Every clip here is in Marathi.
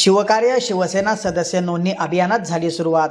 शिवकार्य शिवसेना सदस्य नोंदणी अभियानात झाली सुरुवात.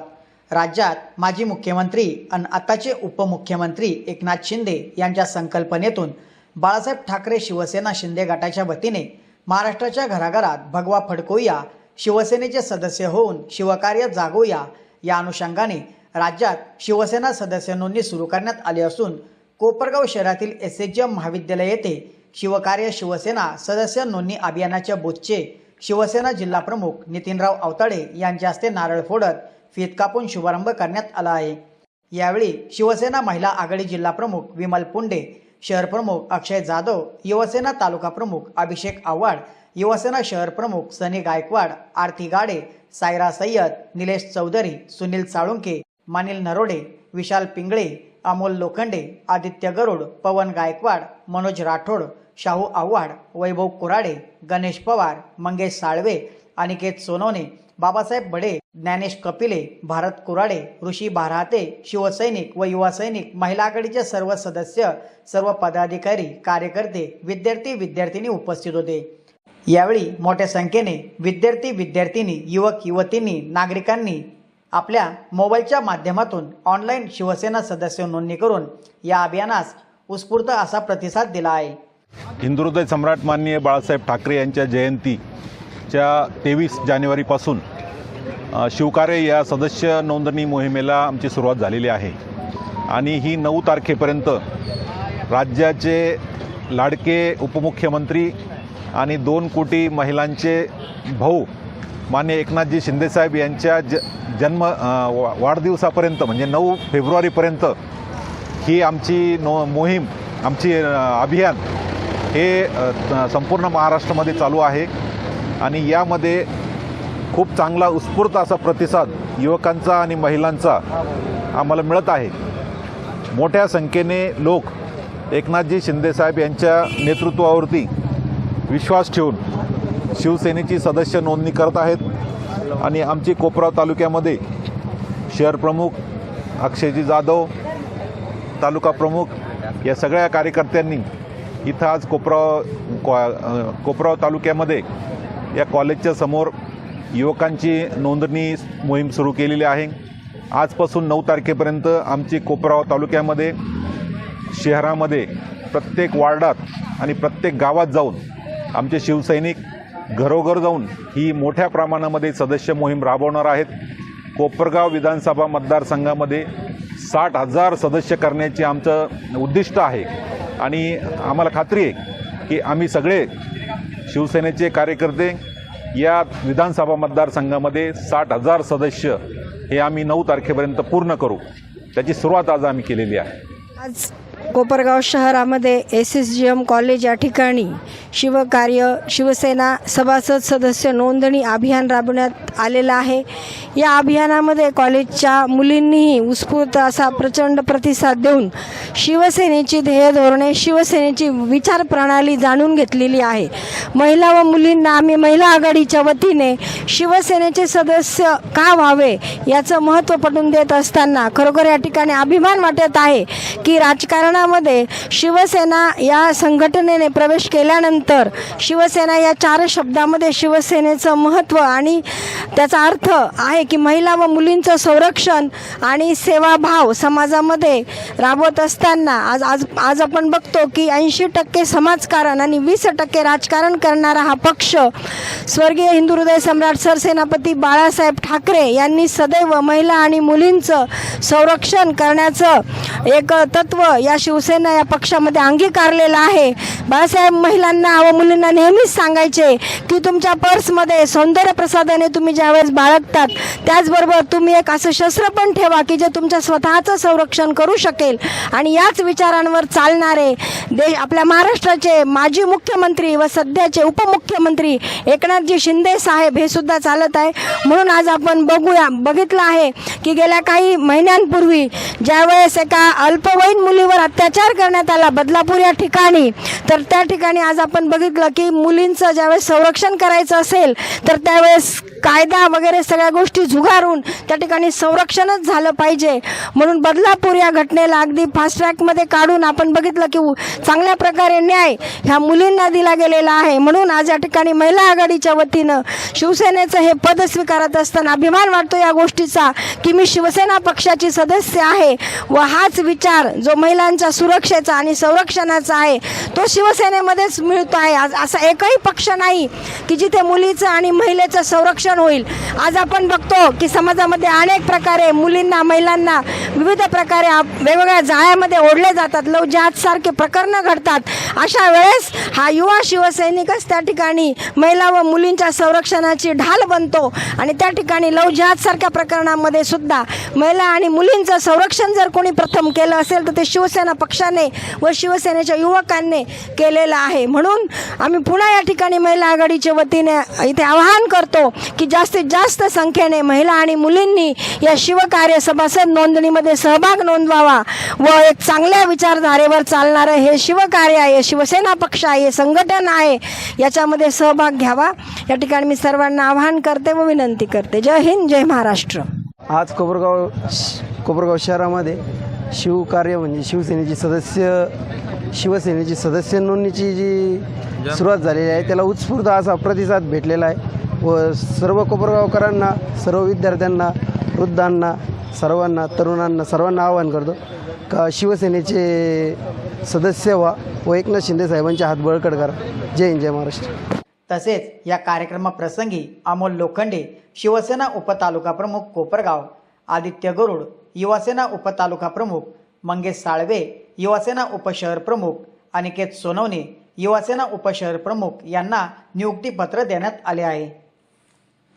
राज्यात माजी मुख्यमंत्री आणि आताचे उपमुख्यमंत्री एकनाथ शिंदे यांच्या संकल्पनेतून बाळासाहेब ठाकरे शिवसेना शिंदे गटाच्या वतीने महाराष्ट्राच्या घराघरात भगवा फडकवूया शिवसेनेचे सदस्य होऊन शिवकार्य जागवूया या अनुषंगाने राज्यात शिवसेना सदस्य नोंदणी सुरू करण्यात आली असून कोपरगाव शहरातील एस एच एम महाविद्यालय येथे शिवकार्य शिवसेना सदस्य नोंदणी अभियानाच्या बूथचे शिवसेना जिल्हा प्रमुख नितीनराव अवताडे यांच्या हस्ते नारळ फोडत फीत कापून शुभारंभ करण्यात आला आहे. यावेळी शिवसेना महिला आघाडी जिल्हा प्रमुख विमल पुंडे शहर प्रमुख अक्षय जाधव युवसेना तालुका प्रमुख अभिषेक आव्हाड युवसेना शहर प्रमुख सनी गायकवाड आरती गाडे सायरा सय्यद निलेश चौधरी सुनील साळुंके मानिल नरोडे विशाल पिंगळे अमोल लोखंडे आदित्य गरुड पवन गायकवाड मनोज राठोड शाहू आव्हाड वैभव कुराडे गणेश पवार मंगेश साळवे अनिकेत सोनवणे बाबासाहेब बडे ज्ञानेश कपिले भारत कुराडे ऋषी बारहाते शिवसैनिक व युवा सैनिक महिला आघाडीचे सर्व सदस्य सर्व पदाधिकारी कार्यकर्ते विद्यार्थी विद्यार्थिनी उपस्थित होते. यावेळी मोठ्या संख्येने विद्यार्थी विद्यार्थिनी युवक युवतींनी नागरिकांनी आपल्या मोबाईलच्या माध्यमातून ऑनलाईन शिवसेना सदस्य नोंदणी करून या अभियानास उत्स्फूर्त असा प्रतिसाद दिला आहे. हिंदुहृदय सम्राट माननीय बाळासाहेब ठाकरे यांच्या जयंतीच्या तेवीस जानेवारीपासून शिवकारे शिवकार्य या सदस्य नोंदणी मोहिमेला आमची सुरुवात झालेली आहे. आणि ही नऊ तारखेपर्यंत राज्याचे लाडके उपमुख्यमंत्री आणि दोन कोटी महिलांचे भाऊ मान्य एकनाथजी शिंदेसाहेब यांच्या ज जन्म वा- वाढदिवसापर्यंत म्हणजे नऊ फेब्रुवारीपर्यंत ही आमची नो मोहीम आमची अभियान हे संपूर्ण महाराष्ट्रामध्ये चालू आहे. आणि यामध्ये खूप चांगला उत्स्फूर्त असा प्रतिसाद युवकांचा आणि महिलांचा आम्हाला मिळत आहे. मोठ्या संख्येने लोक एकनाथजी शिंदेसाहेब यांच्या नेतृत्वावरती विश्वास ठेवून शिवसेनेची सदस्य नोंदणी करत आहेत. आणि आमची कोपराव तालुक्यामध्ये शहर प्रमुख अक्षयजी जाधव तालुका प्रमुख या सगळ्या कार्यकर्त्यांनी इथं आज कोपराव कोपराव तालुक्यामध्ये या कॉलेजच्या समोर युवकांची नोंदणी मोहीम सुरू केलेली आहे. आजपासून नऊ तारखेपर्यंत आमची कोपराव तालुक्यामध्ये शहरामध्ये प्रत्येक वार्डात आणि प्रत्येक गावात जाऊन आमचे शिवसैनिक घरोघर जाऊन ही मोठ्या प्रमाणामध्ये सदस्य मोहीम राबवणार आहेत. कोपरगाव विधानसभा मतदारसंघामध्ये साठ हजार सदस्य करण्याचे आमचं उद्दिष्ट आहे. आणि आम्हाला खात्री आहे की आम्ही सगळे शिवसेनेचे कार्यकर्ते या विधानसभा मतदारसंघामध्ये साठ हजार सदस्य हे आम्ही नऊ तारखेपर्यंत पूर्ण करू. त्याची सुरुवात आज आम्ही केलेली आहे. आज कोपरगाव शहरामध्ये S S G M college या ठिकाणी शिवकार्य शिवसेना सभासद सदस्य नोंदणी अभियान राबवण्यात आलेलं आहे. या अभियानामध्ये कॉलेजच्या मुलींनीही उत्स्फूर्त असा प्रचंड प्रतिसाद देऊन शिवसेनेची ध्येय धोरणे शिवसेनेची विचारप्रणाली जाणून घेतलेली आहे. महिला व मुलींना आम्ही महिला आघाडीच्या वतीने शिवसेनेचे सदस्य का व्हावे याचं महत्त्व पटवून देत असताना खरोखर या ठिकाणी अभिमान वाटत आहे की राजकारण राजकारणामध्ये शिवसेना या संघटनेने प्रवेश केल्यानंतर शिवसेना या चार शब्दामध्ये शिवसेनेचं महत्त्व आणि त्याचा अर्थ आहे की महिला व मुलींचं संरक्षण आणि सेवाभाव समाजामध्ये राबवत असताना आज आज आज आपण बघतो की ऐंशी टक्के समाजकारण आणि वीस टक्के राजकारण करणारा हा पक्ष स्वर्गीय हिंदू हृदय सम्राट सरसेनापती बाळासाहेब ठाकरे यांनी सदैव महिला आणि मुलींचं संरक्षण करण्याचं एक तत्व या शिवसेना या पक्षामध्ये अंगीकारलेला आहे. बाळासाहेब महिलांना व मुलींना नेहमीच सांगायचे की तुमच्या पर्समध्ये सौंदर्य प्रसादाने तुम्ही ज्यावेळेस बाळगतात त्याचबरोबर तुम्ही एक असं शस्त्र पण ठेवा की जे तुमच्या स्वतःचं संरक्षण करू शकेल. आणि याच विचारांवर चालणारे देश आपल्या महाराष्ट्राचे माजी मुख्यमंत्री व सध्याचे उपमुख्यमंत्री एकनाथजी शिंदे साहेब हे सुद्धा चालत आहे. म्हणून आज आपण बघूया बघितलं आहे की गेल्या काही महिन्यांपूर्वी ज्यावेळेस एका अल्पवयीन मुलीवर अत्याचार करण्यात आला बदलापूर या ठिकाणी. तर त्या ठिकाणी आज आपण बघितलं की मुलींचं ज्यावेळेस संरक्षण करायचं असेल तर त्यावेळेस कायदा वगैरे सगळ्या गोष्टी झुगारून त्या ठिकाणी संरक्षणच झालं पाहिजे. म्हणून बदलापूर या घटनेला अगदी फास्ट ट्रॅकमध्ये काढून आपण बघितलं की उ- चांगल्या प्रकारे न्याय ह्या मुलींना दिला गेलेला आहे. म्हणून आज या ठिकाणी महिला आघाडीच्या वतीनं शिवसेनेचं हे पद स्वीकारत असताना अभिमान वाटतो या गोष्टीचा की मी शिवसेना पक्षाची सदस्य आहे. व हाच विचार जो महिलांच्या सुरक्षेचा आणि संरक्षणाचा आहे. तो शिवसेनेमध्येच मिळतो आहे. आज असा एकही पक्ष नाही की जिथे मुलीचं आणि महिलेचं संरक्षण होईल. आज आपण बघतो की समाजामध्ये अनेक प्रकारे मुलींना महिलांना विविध प्रकारे वेगवेगळ्या जाळ्यामध्ये ओढले जातात. लव सारखे प्रकरणं घडतात. अशा वेळेस हा युवा शिवसैनिकच त्या ठिकाणी महिला व मुलींच्या संरक्षणाची ढाल बनतो. आणि त्या ठिकाणी लव सारख्या प्रकरणामध्ये सुद्धा महिला आणि मुलींचं संरक्षण जर कोणी प्रथम केलं असेल तर ते शिवसेना पक्षाने व शिवसेनेच्या युवकांनी केलेलं आहे. म्हणून आम्ही पुन्हा या ठिकाणी महिला आघाडीच्या वतीने इथे आवाहन करतो की जास्तीत जास्त संख्येने महिला आणि मुलींनी या शिवकार्य सभासद नोंदणीमध्ये सहभाग नोंदवावा व एक चांगल्या विचारधारेवर चालणारं हे शिवकार्य आहे शिवसेना पक्ष आहे संघटन आहे याच्यामध्ये सहभाग घ्यावा. या ठिकाणी मी सर्वांना आवाहन करते व विनंती करते. जय हिंद जय महाराष्ट्र. आज कोपरगाव कोपरगाव शहरामध्ये शिवकार्य म्हणजे शिवसेनेची सदस्य शिवसेनेची सदस्य नोंदणीची जी सुरुवात झालेली आहे त्याला उत्स्फूर्त असा प्रतिसाद भेटलेला आहे. व सर्व कोपरगावकरांना सर्व विद्यार्थ्यांना वृद्धांना सर्वांना तरुणांना सर्वांना आवाहन करतो का शिवसेनेचे सदस्य व्हा व एकनाथ शिंदे साहेबांचे हात बळकट करा. जय हिंद जय महाराष्ट्र. तसेच या कार्यक्रमाप्रसंगी अमोल लोखंडे शिवसेना उपतालुका प्रमुख कोपरगाव आदित्य गरुड युवासेना उपतालुका प्रमुख मंगेश साळवे युवासेना उपशहर प्रमुख अनिकेत सोनवणे युवासेना उपशहर प्रमुख यांना नियुक्तीपत्र देण्यात आले आहे.